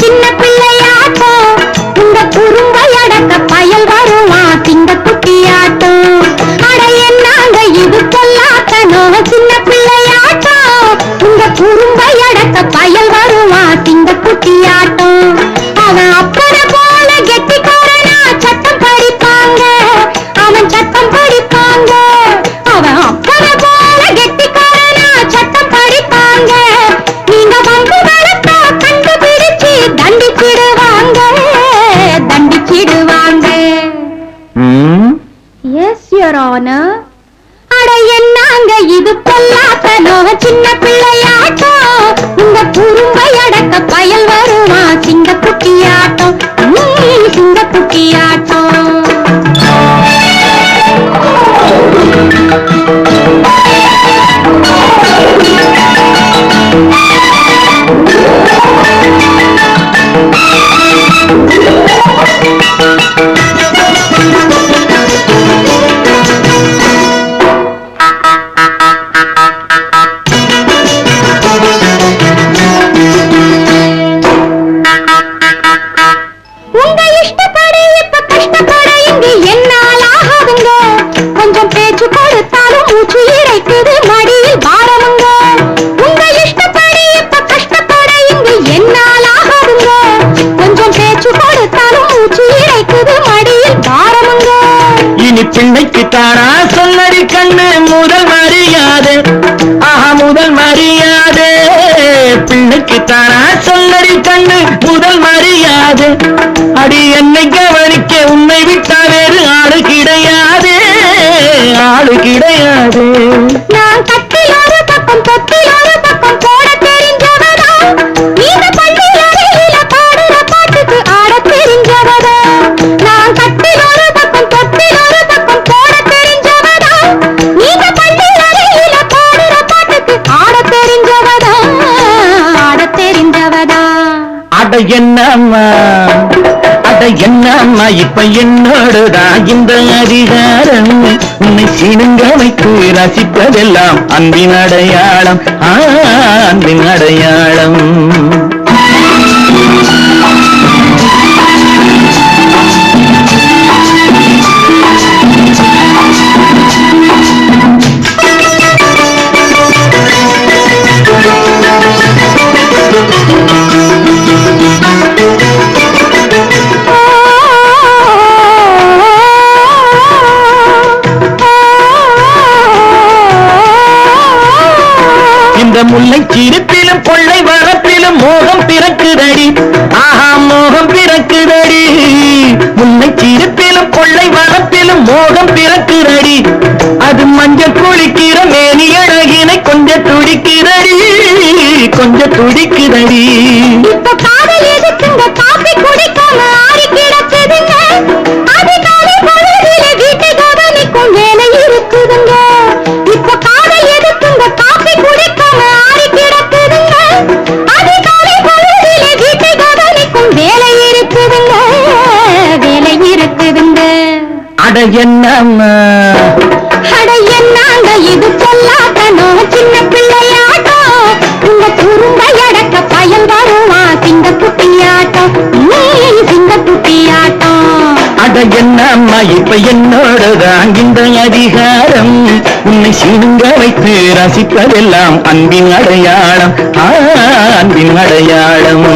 சின்ன பிள்ளையாச்சோ உங்க குரு இது பொல்லாத்தனோ சின்ன பிள்ளையாட்டோ. இந்த குறும்பை தானா சொன்னடி கண்ணு முதல் மரியாதை. ஆஹா முதல் மரியாதை. பிள்ளைக்கு தானா சொன்னடி கண்ணு முதல் மரியாதை. அடி என்னை கவனிக்க உன்னை விட்டா வேறு ஆளு கிடையாது. ஆளு கிடையாது. அட என்னம்மா? அட என்னம்மா? இப்ப என்னோடுதான் இந்த அதிகாரம். உன்னை சினுங்க வைத்து ரசிப்பதெல்லாம் அன்பின் அடையாளம். ஆ, அன்பின் அடையாளம். இந்த முல்லை சிரிப்பிலும் கொள்ளை வரப்பிலும் மோகம் பிறக்குதடி. ஆஹா மோகம் பிறக்குதடி. முல்லை சிரிப்பிலும் கொள்ளை வரப்பிலும் மோகம் பிறக்குதடி. அது மஞ்சள் குளிக்கிற மேனி அழகினை கொஞ்சம் துடிக்குதடி கொஞ்சம் துடிக்குதடி. இப்ப காதல் எதுக்குங்க காப்பி குடிக்காம அட என்னாங்க இது சொல்லாட்டணும் சின்ன பிள்ளையாட்டம் உங்க குறும்பை அடக்க பயன் வருவான் சிங்க குட்டியாட்டம் நீ சிங்க குட்டியாட்டம் அட என்னம்மா இப்ப என்னோடதான் இந்த அதிகாரம்? உன்னை சினுங்க வைத்து ரசிப்பதெல்லாம் அன்பின் அடையாளம். அன்பின் அடையாளம்.